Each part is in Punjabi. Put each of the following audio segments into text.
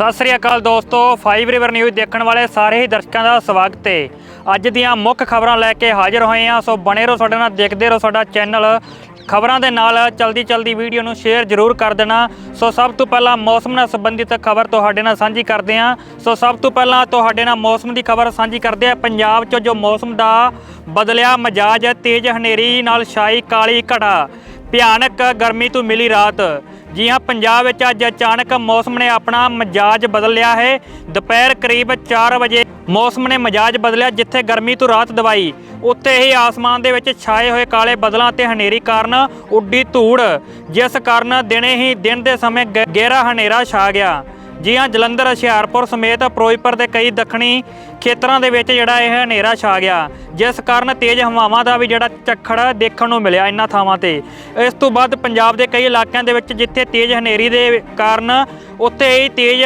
ਸਤਿ ਸ੍ਰੀ ਅਕਾਲ ਦੋਸਤੋ 5 ਰਿਵਰ ਨਿਊਜ਼ ਦੇਖਣ ਵਾਲੇ ਸਾਰੇ ਹੀ ਦਰਸ਼ਕਾਂ ਦਾ ਸਵਾਗਤ ਹੈ ਅੱਜ ਦੀਆਂ ਮੁੱਖ ਖਬਰਾਂ ਲੈ ਕੇ ਹਾਜ਼ਰ ਹੋਏ ਹਾਂ, ਸੋ ਬਣੇ ਰਹੋ ਸਾਡੇ ਨਾਲ, ਦੇਖਦੇ ਰਹੋ ਸਾਡਾ ਚੈਨਲ। ਖਬਰਾਂ ਦੇ ਨਾਲ ਚਲਦੀ ਚਲਦੀ ਵੀਡੀਓ ਨੂੰ ਸ਼ੇਅਰ ਜ਼ਰੂਰ ਕਰ ਦੇਣਾ। ਸੋ ਸਭ ਤੋਂ ਪਹਿਲਾਂ ਮੌਸਮ ਨਾਲ ਸੰਬੰਧਿਤ ਖਬਰ ਤੁਹਾਡੇ ਨਾਲ ਸਾਂਝੀ ਕਰਦੇ ਹਾਂ। ਸੋ ਸਭ ਤੋਂ ਪਹਿਲਾਂ ਤੁਹਾਡੇ ਨਾਲ ਮੌਸਮ ਦੀ ਖਬਰ ਸਾਂਝੀ ਕਰਦੇ ਹਾਂ। ਪੰਜਾਬ 'ਚ ਜੋ ਮੌਸਮ ਦਾ ਬਦਲਿਆ ਮਜਾਜ ਤੇਜ਼ ਹਨੇਰੀ ਨਾਲ ਛਾਈ ਕਾਲੀ ਘੜਾ। ਭਿਆਨਕ ਗਰਮੀ ਤੋਂ ਮਿਲੀ ਰਾਤ। ਜੀ ਹਾਂ ਪੰਜਾਬ ਵਿੱਚ ਅੱਜ ਅਚਾਨਕ ਮੌਸਮ ਨੇ ਆਪਣਾ ਮਜਾਜ ਬਦਲ ਲਿਆ ਹੈ। ਦੁਪਹਿਰ ਕਰੀਬ 4 ਵਜੇ ਮੌਸਮ ਨੇ ਮਜਾਜ ਬਦਲਿਆ, ਜਿੱਥੇ ਗਰਮੀ ਤੋਂ ਰਾਤ ਦਵਾਈ। ਉੱਥੇ ਹੀ ਆਸਮਾਨ ਦੇ ਵਿੱਚ ਛਾਏ ਹੋਏ ਕਾਲੇ ਬਦਲਾਂ ਤੇ ਹਨੇਰੀ ਕਾਰਨ ਉੱਡੀ ਧੂੜ, ਜਿਸ ਕਾਰਨ ਦਿਨੇ ਹੀ ਦਿਨ ਦੇ ਸਮੇਂ ਗ- ਗਹਿਰਾ ਹਨੇਰਾ ਛਾ ਗਿਆ। ਜੀ ਹਾਂ ਜਲੰਧਰ, ਹੁਸ਼ਿਆਰਪੁਰ ਸਮੇਤ ਫਿਰੋਜ਼ਪੁਰ ਦੇ ਕਈ ਦੱਖਣੀ ਖੇਤਰਾਂ ਦੇ ਵਿੱਚ ਜਿਹੜਾ ਇਹ ਹਨੇਰਾ ਛਾ ਗਿਆ, ਜਿਸ ਕਾਰਨ ਤੇਜ਼ ਹਵਾਵਾਂ ਦਾ ਵੀ ਜਿਹੜਾ ਝੱਖੜ ਦੇਖਣ ਨੂੰ ਮਿਲਿਆ ਇਨ੍ਹਾਂ ਥਾਵਾਂ ਤੇ। ਇਸ ਤੋਂ ਬਾਅਦ ਪੰਜਾਬ ਦੇ ਕਈ ਇਲਾਕਿਆਂ ਦੇ ਵਿੱਚ ਜਿੱਥੇ ਤੇਜ਼ ਹਨੇਰੀ ਦੇ ਕਾਰਨ ਉੱਥੇ ਹੀ ਤੇਜ਼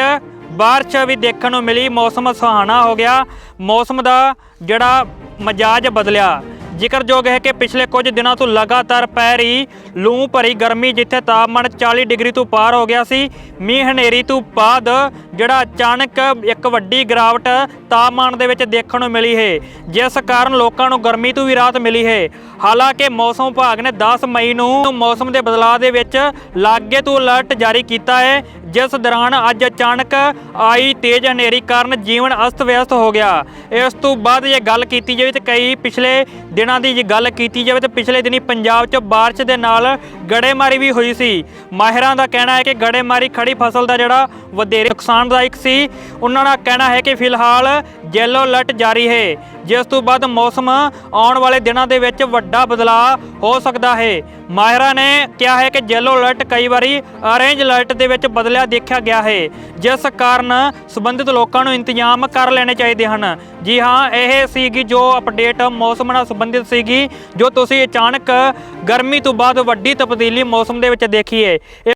ਬਾਰਿਸ਼ ਵੀ ਦੇਖਣ ਨੂੰ ਮਿਲੀ, ਮੌਸਮ ਸੁਹਾਣਾ ਹੋ ਗਿਆ। ਮੌਸਮ ਦਾ ਜਿਹੜਾ ਮਜਾਜ ਬਦਲਿਆ। ਜ਼ਿਕਰਯੋਗ ਹੈ ਕਿ ਪਿਛਲੇ ਕੁਝ ਦਿਨਾਂ ਤੋਂ ਲਗਾਤਾਰ ਪੈ ਰਹੀ ਲੂ ਭਰੀ ਗਰਮੀ ਜਿੱਥੇ ਤਾਪਮਾਨ 40 ਡਿਗਰੀ ਤੋਂ ਪਾਰ ਹੋ ਗਿਆ ਸੀ, ਮੀਂਹ ਹਨੇਰੀ ਤੋਂ ਬਾਅਦ ਜਿਹੜਾ ਅਚਾਨਕ ਇੱਕ ਵੱਡੀ ਗਿਰਾਵਟ ਤਾਪਮਾਨ ਦੇ ਵਿੱਚ ਦੇਖਣ ਨੂੰ ਮਿਲੀ ਹੈ, ਜਿਸ ਕਾਰਨ ਲੋਕਾਂ ਨੂੰ ਗਰਮੀ ਤੋਂ ਵੀ ਰਾਹਤ ਮਿਲੀ ਹੈ। ਹਾਲਾਂਕਿ ਮੌਸਮ ਵਿਭਾਗ ਨੇ 10 ਮਈ ਨੂੰ ਮੌਸਮ ਦੇ ਬਦਲਾਅ ਦੇ ਵਿੱਚ ਲਾਗੇ ਤੋਂ ਅਲਰਟ ਜਾਰੀ ਕੀਤਾ ਹੈ, ਜਿਸ ਦੌਰਾਨ ਅੱਜ ਅਚਾਨਕ ਆਈ ਤੇਜ਼ ਹਨੇਰੀ ਕਾਰਨ ਜੀਵਨ ਅਸਤ-ਵਿਅਸਤ ਹੋ ਗਿਆ। ਇਸ ਤੋਂ ਬਾਅਦ ਜੇ ਗੱਲ ਕੀਤੀ ਜਾਵੇ ਤੇ ਕਈ ਪਿਛਲੇ ਦਿਨਾਂ ਦੀ ਜੇ ਗੱਲ ਕੀਤੀ ਜਾਵੇ ਤਾਂ ਪਿਛਲੇ ਦਿਨੀ ਪੰਜਾਬ 'ਚ ਬਾਰਿਸ਼ ਦੇ ਨਾਲ ਗੜੇਮਾਰੀ ਵੀ ਹੋਈ ਸੀ। ਮਾਹਿਰਾਂ ਦਾ ਕਹਿਣਾ ਹੈ ਕਿ ਗੜੇਮਾਰੀ ਖੜੀ ਫਸਲ ਦਾ ਜਿਹੜਾ ਵਧੇਰੇ ਨੁਕਸਾਨਦਾਇਕ ਸੀ। ਉਹਨਾਂ ਦਾ ਕਹਿਣਾ ਹੈ ਕਿ ਫਿਲਹਾਲ ਯੈਲੋ ਅਲਰਟ ਜਾਰੀ ਹੈ। ਜਿਸ ਤੋਂ ਬਾਅਦ ਮੌਸਮ ਆਉਣ ਵਾਲੇ ਦਿਨਾਂ ਦੇ ਵਿੱਚ ਵੱਡਾ ਬਦਲਾਅ ਹੋ ਸਕਦਾ ਹੈ। ਮਾਹਿਰਾਂ ਨੇ ਕਿਹਾ ਹੈ ਕਿ ਯੈਲੋ ਅਲਰਟ ਕਈ ਵਾਰੀ ਔਰੇਂਜ ਅਲਰਟ ਦੇ ਵਿੱਚ ਬਦਲਿਆ ਦੇਖਿਆ ਗਿਆ ਹੈ, ਜਿਸ ਕਾਰਨ ਸੰਬੰਧਿਤ ਲੋਕਾਂ ਨੂੰ ਇੰਤਜ਼ਾਮ ਕਰ ਲੈਣੇ ਚਾਹੀਦੇ ਹਨ। ਜੀ ਹਾਂ, ਇਹ ਸੀਗੀ ਜੋ ਅਪਡੇਟ ਮੌਸਮ ਨਾਲ ਸੰਬੰਧਿਤ ਸੀਗੀ, ਜੋ ਤੁਸੀਂ ਅਚਾਨਕ ਗਰਮੀ ਤੋਂ ਬਾਅਦ ਵੱਡੀ ਤਬਦੀਲੀ ਮੌਸਮ ਦੇ ਵਿੱਚ ਦੇਖੀ ਹੈ